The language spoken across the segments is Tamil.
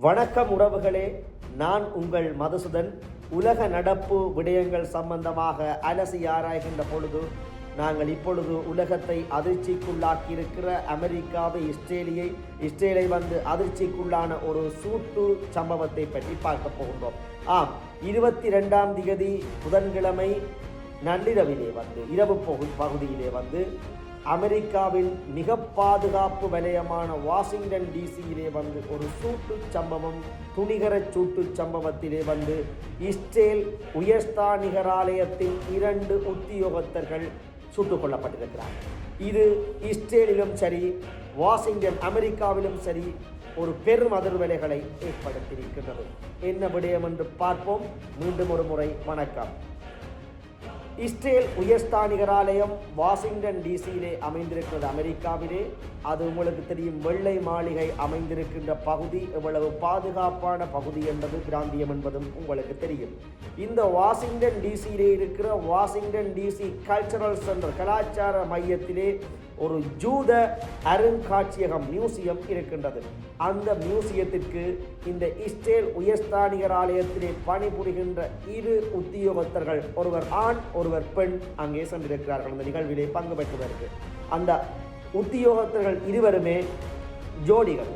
வணக்கம் உறவுகளே நான் உங்கள் மதுசுதன். உலக நடப்பு விடயங்கள் சம்பந்தமாக அலசி ஆராய்கின்ற பொழுது நாங்கள் இப்பொழுது உலகத்தை அதிர்ச்சிக்குள்ளாக்கியிருக்கிற அமெரிக்காவை இஸ்ரேலியை இஸ்ரேலை வந்து அதிர்ச்சிக்குள்ளான ஒரு சூட்டு சம்பவத்தை பற்றி பார்க்க போகின்றோம். ஆம் இருபத்தி ரெண்டாம் திகதி புதன்கிழமை நள்ளிரவிலே வந்து இரவு பகு- பகுதியிலே வந்து அமெரிக்காவின் மிக பாதுகாப்பு வலயமான வாஷிங்டன் டிசியிலே வந்து ஒரு சூட்டு சம்பவம் துணிகர சூட்டு சம்பவத்திலே வந்து இஸ்ரேல் உயர்ஸ்தானிகராலயத்தின் இரண்டு உத்தியோகத்தர்கள் சுட்டுக் கொல்லப்பட்டிருக்கிறார்கள் இது இஸ்ரேலிலும் சரி வாஷிங்டன் அமெரிக்காவிலும் சரி ஒரு பெரும் அதிர்வலைகளை ஏற்படுத்தியிருக்கின்றது. என்ன விடயம் என்று பார்ப்போம். மீண்டும் ஒரு முறை வணக்கம். இஸ்ரேல் உயர்ஸ்தானிகராலயம் வாஷிங்டன் டிசியிலே அமைந்திருக்கிறது அமெரிக்காவிலே. அது உங்களுக்கு தெரியும் வெள்ளை மாளிகை அமைந்திருக்கின்ற பகுதி எவ்வளவு பாதுகாப்பான பகுதி என்பது பிராந்தியம் என்பதும் உங்களுக்கு தெரியும். இந்த வாஷிங்டன் டிசியிலே இருக்கிற வாஷிங்டன் டிசி கல்ச்சரல் சென்டர் கலாச்சார மையத்திலே ஒரு ஜூத அருங்காட்சியகம் மியூசியம் இருக்கின்றது. அந்த மியூசியத்திற்கு இந்த இஸ்ரேல் உயர்ஸ்தானிகர் ஆலயத்திலே பணிபுரிகின்ற இரு உத்தியோகத்தர்கள் ஒருவர் ஆண் ஒருவர் பெண் அங்கே சென்றிருக்கிறார்கள். அந்த நிகழ்விலே பங்கு பெற்றதற்கு அந்த உத்தியோகத்தர்கள் இருவருமே ஜோடிகள்.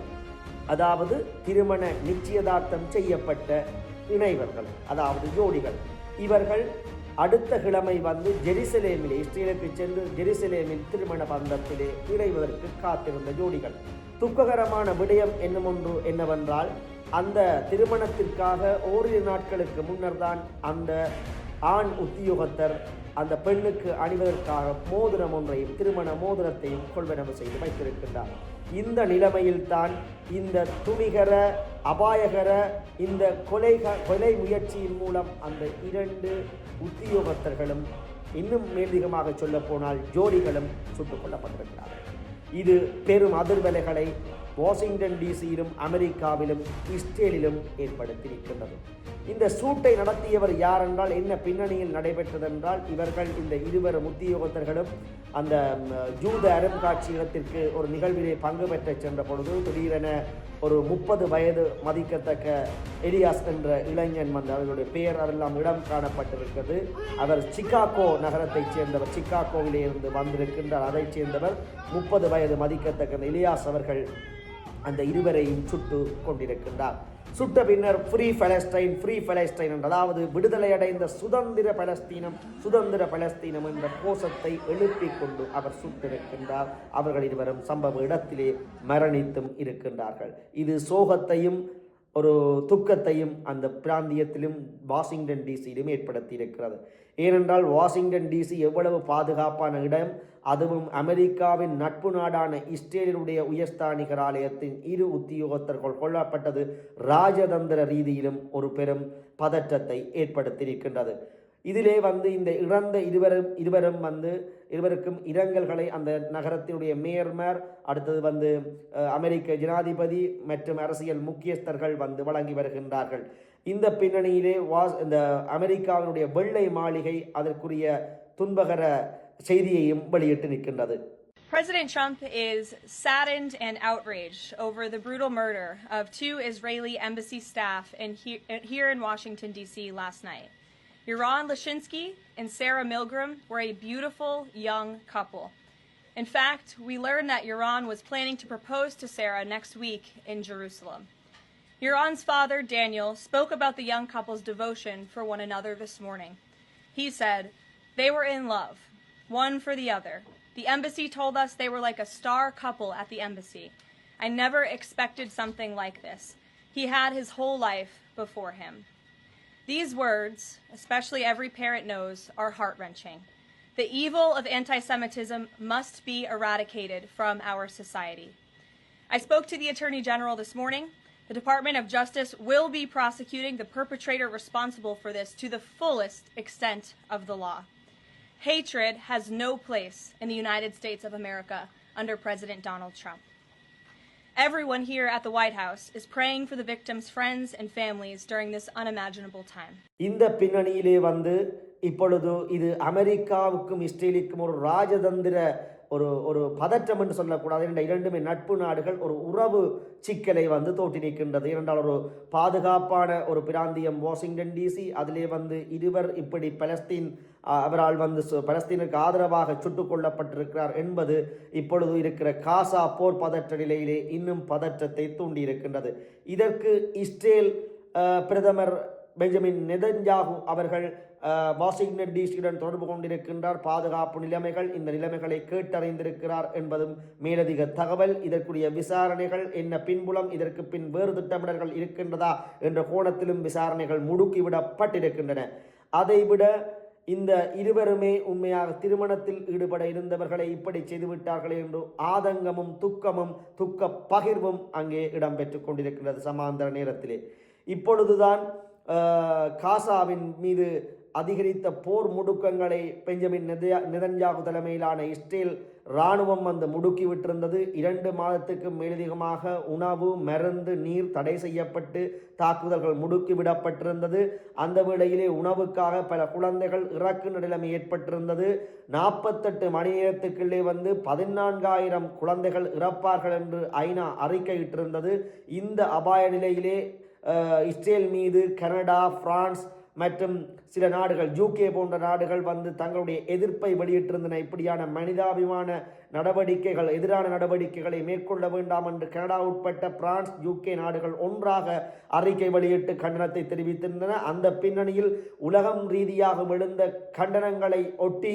அதாவது திருமண நிச்சயதார்த்தம் செய்யப்பட்ட இணைவர்கள். அதாவது ஜோடிகள். இவர்கள் அடுத்த கிழமை வந்து ஜெருசலேமிலே இஸ்ரேலுக்கு சென்று ஜெருசலேமின் திருமண பந்தத்திலே இணைவதற்கு காத்திருந்த ஜோடிகள். துக்ககரமான விடயம் என்னும் ஒன்று என்னவென்றால் அந்த திருமணத்திற்காக ஓரிரு நாட்களுக்கு முன்னர் தான் அந்த ஆண் உத்தியோகத்தர் அந்த பெண்ணுக்கு அணிவதற்காக மோதிரம் ஒன்றையும் திருமண மோதிரத்தையும் கொள்வனவு செய்து வைத்திருக்கின்றார். இந்த நிலைமையில்தான் இந்த துணிகர அபாயகர இந்த கொலை கொலை முயற்சியின் மூலம் அந்த இரண்டு உத்தியோகத்தர்களும் இன்னும் மேலதிகமாக சொல்ல போனால் ஜோடிகளும் சுட்டுக் கொல்லப்பட்டிருக்கிறார்கள். இது பெரும் அதிர்வலைகளை வாஷிங்டன் டிசியிலும் அமெரிக்காவிலும் இஸ்ரேலிலும் ஏற்படுத்தியிருக்கின்றது இந்த சூட்டை நடத்தியவர் யார் என்றால் என்ன பின்னணியில் நடைபெற்றதென்றால் இவர்கள் இந்த இருவர் உத்தியோகத்தர்களும் அந்த ஜூத அருங்காட்சியகத்திற்கு ஒரு நிகழ்விலே பங்கு பெற்ற சென்ற பொழுது திடீரென ஒரு முப்பது வயது மதிக்கத்தக்க எலியாஸ் என்ற இளைஞன் வந்து அவர்களுடைய பெயர் அதெல்லாம் இடம் காணப்பட்டிருக்கிறது. அவர் சிக்காகோ நகரத்தைச் சேர்ந்தவர் சிகாகோவிலே இருந்து வந்திருக்கின்றார். அதைச் சேர்ந்தவர் முப்பது வயது மதிக்கத்தக்க எலியாஸ் அவர்கள் அந்த இருவரையும் சுட்டு கொண்டிருக்கின்றார். சுட்ட பின்னர் ஃப்ரீ பலஸ்டைன் ஃப்ரீ பலஸ்டைன் என்ற. அதாவது விடுதலை அடைந்த சுதந்திர பலஸ்தீனம் சுதந்திர பலஸ்தீனம் என்ற கோஷத்தை எழுப்பிக் கொண்டு அவர் சுட்டிருக்கின்றார். அவர்கள் இருவரும் சம்பவ இடத்திலே மரணித்தும் இருக்கின்றார்கள். இது சோகத்தையும் ஒரு துக்கத்தையும் அந்த பிராந்தியத்திலும் வாஷிங்டன் டிசியிலும் ஏற்படுத்தி இருக்கிறது ஏனென்றால் வாஷிங்டன் டிசி எவ்வளவு பாதுகாப்பான இடம் அதுவும் அமெரிக்காவின் நட்பு நாடான இஸ்ரேலினுடைய உயர்ஸ்தானிகர் ஆலயத்தின் இரு உத்தியோகத்தர்கள் கொல்லப்பட்டது ராஜதந்திர ரீதியிலும் ஒரு பெரும் பதற்றத்தை ஏற்படுத்தியிருக்கின்றது. இதிலே வந்து இந்த இறந்த இருவரும் இருவரும் வந்து இருவருக்கும் இரங்கல்களை அந்த நகரத்தினுடைய மேயர்மார் அடுத்தது வந்து அஹ், அமெரிக்க ஜனாதிபதி மற்றும் அரசியல் முக்கியஸ்தர்கள் வந்து வழங்கி வருகின்றார்கள் இந்த பின்னணியிலே வாஸ் இந்த அமெரிக்காவினுடைய வெள்ளை மாளிகை அதற்குரிய துன்பகர செய்தியையும் வெளியிட்டு நிற்கின்றது President Trump is saddened and outraged over the brutal murder of two Israeli embassy staff in he- here in Washington, D.C. last night. Yaron Lashinsky and Sarah Milgram were a beautiful young couple. In fact, we learned that Yaron was planning to propose to Sarah next week in Jerusalem. Yaron's father, Daniel, spoke about the young couple's devotion for one another this morning. He said, They were in love, one for the other. The embassy told us they were like a star couple at the embassy. I never expected something like this. He had his whole life before him. These words, especially every parent knows, are heart wrenching. The evil of anti Semitism must be eradicated from our society. I spoke to the Attorney General this morning. The Department of Justice will be prosecuting the perpetrator responsible for this to the fullest extent of the law. Hatred has no place in the United States of America under President Donald Trump. Everyone here at the White House is praying for the victims' friends and families during this unimaginable time. இந்த பின்னணியிலே வந்து இப்பொழுது இது அமெரிக்காவுக்கும் இஸ்ரேலுக்கும் ஒரு ராஜதந்திர ஒரு ஒரு பதற்றம் என்று சொல்லக்கூடாது இந்த இரண்டுமே நட்பு நாடுகள் ஒரு உறவு சிக்கலை வந்து தோற்றிருக்கின்றது இரண்டால் ஒரு பாதுகாப்பான ஒரு பிராந்தியம் வாஷிங்டன் டிசி அதிலே வந்து இருவர் இப்படி பலஸ்தீன் அஹ், அவரால் வந்து சு- பலஸ்தீனுக்கு ஆதரவாக சுட்டுக் கொல்லப்பட்டிருக்கிறார் என்பது இப்பொழுது இருக்கிற காசா போர் பதற்ற நிலையிலே இன்னும் பதற்றத்தை தூண்டியிருக்கின்றது. இதற்கு இஸ்ரேல் பிரதமர் பெஞ்சமின் நெதன்யாகு அவர்கள் வாஷிங்டன் டிசியுடன் தொடர்பு கொண்டிருக்கின்றார். பாதுகாப்பு நிலைமைகள் இந்த நிலைமைகளை கேட்டறிந்திருக்கிறார் என்பதும் மேலதிக தகவல். இதற்குரிய விசாரணைகள் என்ன பின்புலம் இதற்கு பின் வேறு திட்டமிடல்கள் இருக்கின்றதா என்ற கோணத்திலும் விசாரணைகள் முடுக்கிவிடப்பட்டிருக்கின்றன. அதைவிட இந்த இருவருமே உண்மையாக திருமணத்தில் ஈடுபட இருந்தவர்களை இப்படி செய்துவிட்டார்களே என்று ஆதங்கமும் துக்கமும் துக்க பகிர்வும் அங்கே இடம்பெற்று கொண்டிருக்கிறது சமாந்தர நேரத்திலே. இப்பொழுதுதான் காசாவின் மீது அதிகரித்த போர் முடுக்கங்களை பெஞ்சமின் நெதயா- நெதன்யாகு தலைமையிலான இஸ்ரேல் இராணுவம் வந்து முடுக்கி விட்டிருந்தது. இரண்டு மாதத்துக்கு மேலதிகமாக உணவு மருந்து நீர் தடை செய்யப்பட்டு தாக்குதல்கள் முடுக்கி விடப்பட்டிருந்தது. அந்த வேளையிலே உணவுக்காக பல குழந்தைகள் இறக்கு நிலைமை ஏற்பட்டிருந்தது. நாற்பத்தெட்டு மணி நேரத்துக்குள்ளே வந்து பதினான்காயிரம் குழந்தைகள் இறப்பார்கள் என்று ஐநா அறிக்கையிட்டிருந்தது. இந்த அபாய நிலையிலே இஸ்ரேல் மீது கனடா பிரான்ஸ் மற்றும் சில நாடுகள் ஜூகே போன்ற நாடுகள் வந்து தங்களுடைய எதிர்ப்பை வெளியிட்டிருந்தன. இப்படியான மனிதாபிமான நடவடிக்கைகள் எதிரான நடவடிக்கைகளை மேற்கொள்ள வேண்டாம் என்று கனடா உட்பட்ட பிரான்ஸ் யூகே நாடுகள் ஒன்றாக அறிக்கை வெளியிட்டு கண்டனத்தை தெரிவித்திருந்தன. அந்த பின்னணியில் உலகம் ரீதியாக எழுந்த கண்டனங்களை ஒட்டி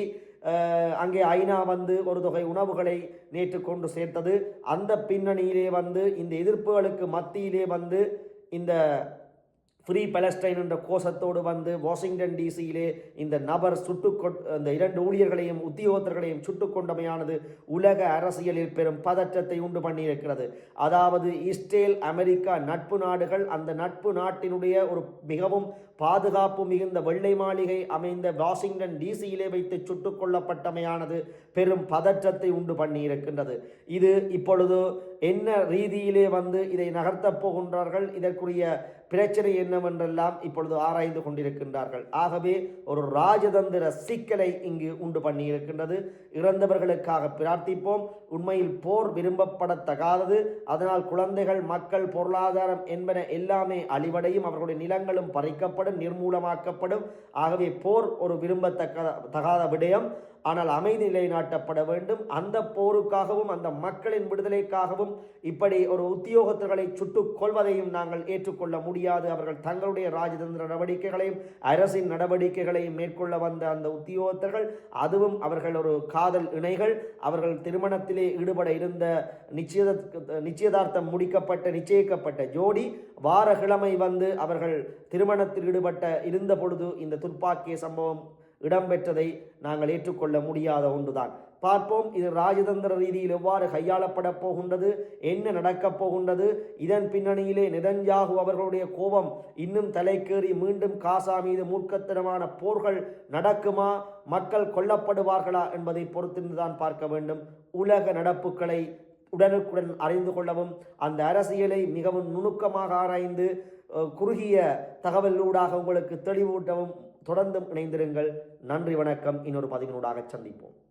அங்கே ஐநா வந்து ஒரு தொகை உணவுகளை நேற்று கொண்டு சேர்த்தது. அந்த பின்னணியிலே வந்து இந்த எதிர்ப்புகளுக்கு மத்தியிலே வந்து இந்த ஃப்ரீ பலஸ்டைன் என்ற கோஷத்தோடு வந்து வாஷிங்டன் டிசியிலே இந்த நபர் சுட்டு இந்த இரண்டு ஊழியர்களையும் உத்தியோகத்தர்களையும் சுட்டு கொண்டமையானது உலக அரசியலில் பெரும் பதற்றத்தை உண்டு பண்ணியிருக்கிறது. அதாவது இஸ்ரேல் அமெரிக்கா நட்பு நாடுகள் அந்த நட்பு நாட்டினுடைய ஒரு மிகவும் பாதுகாப்பு மிகுந்த வெள்ளை மாளிகை அமைந்த வாஷிங்டன் டிசியிலே வைத்து சுட்டுக் கொல்லப்பட்டமையானது பெரும் பதற்றத்தை உண்டு பண்ணியிருக்கின்றது. இது இப்பொழுது என்ன ரீதியிலே வந்து இதை நகர்த்தப் போகின்றார்கள் இதற்குரிய பிரச்சனை என்னவென்றெல்லாம் இப்பொழுது ஆராய்ந்து கொண்டிருக்கின்றார்கள். ஆகவே ஒரு ராஜதந்திர சிக்கலை இங்கு உண்டு பண்ணியிருக்கின்றது. இறந்தவர்களுக்காக பிரார்த்திப்போம். உண்மையில் போர் விரும்பப்படத்தகாதது. அதனால் குழந்தைகள் மக்கள் பொருளாதாரம் என்பன எல்லாமே அழிவடையும். அவர்களுடைய நிலங்களும் பறிக்கப்படும் நிர்மூலமாக்கப்படும். ஆகவே போர் ஒரு விரும்பத்தக்க தகாத விடயம். ஆனால் அமைதி நிலைநாட்டப்பட வேண்டும். அந்த போருக்காகவும் அந்த மக்களின் விடுதலைக்காகவும் இப்படி ஒரு உத்தியோகத்தர்களை சுட்டுக் கொள்வதையும் நாங்கள் ஏற்றுக்கொள்ள முடியாது. அவர்கள் தங்களுடைய ராஜதந்திர நடவடிக்கைகளையும் அரசின் நடவடிக்கைகளையும் மேற்கொள்ள வந்த அந்த உத்தியோகத்தர்கள் அதுவும் அவர்கள் ஒரு காதல் இணைகள். அவர்கள் திருமணத்திலே ஈடுபட இருந்த நிச்சயத நிச்சயதார்த்தம் முடிக்கப்பட்ட நிச்சயிக்கப்பட்ட ஜோடி வார கிழமை வந்து அவர்கள் திருமணத்தில் ஈடுபட்ட இருந்த பொழுது இந்த துப்பாக்கிய சம்பவம் இடம்பெற்றதை நாங்கள் ஏற்றுக்கொள்ள முடியாத ஒன்றுதான். பார்ப்போம் இது ராஜதந்திர ரீதியில் எவ்வாறு கையாளப்பட போகின்றது என்ன நடக்கப் போகின்றது இதன் பின்னணியிலே நிதன்யாகு அவர்களுடைய கோபம் இன்னும் தலைக்கேறி மீண்டும் காசா மீது மூர்க்கத்தனமான போர்கள் நடக்குமா மக்கள் கொல்லப்படுவார்களா என்பதை பொறுத்திருந்துதான் பார்க்க வேண்டும். உலக நடப்புகளை உடனுக்குடன் அறிந்து கொள்ளவும் அந்த அரசியலை மிகவும் நுணுக்கமாக ஆராய்ந்து குறுகிய தகவலூடாக உங்களுக்கு தெளிவூட்டவும் தொடர்ந்தும் இணைந்திருங்கள். நன்றி வணக்கம். இன்னொரு பதிவினூடாக சந்திப்போம்.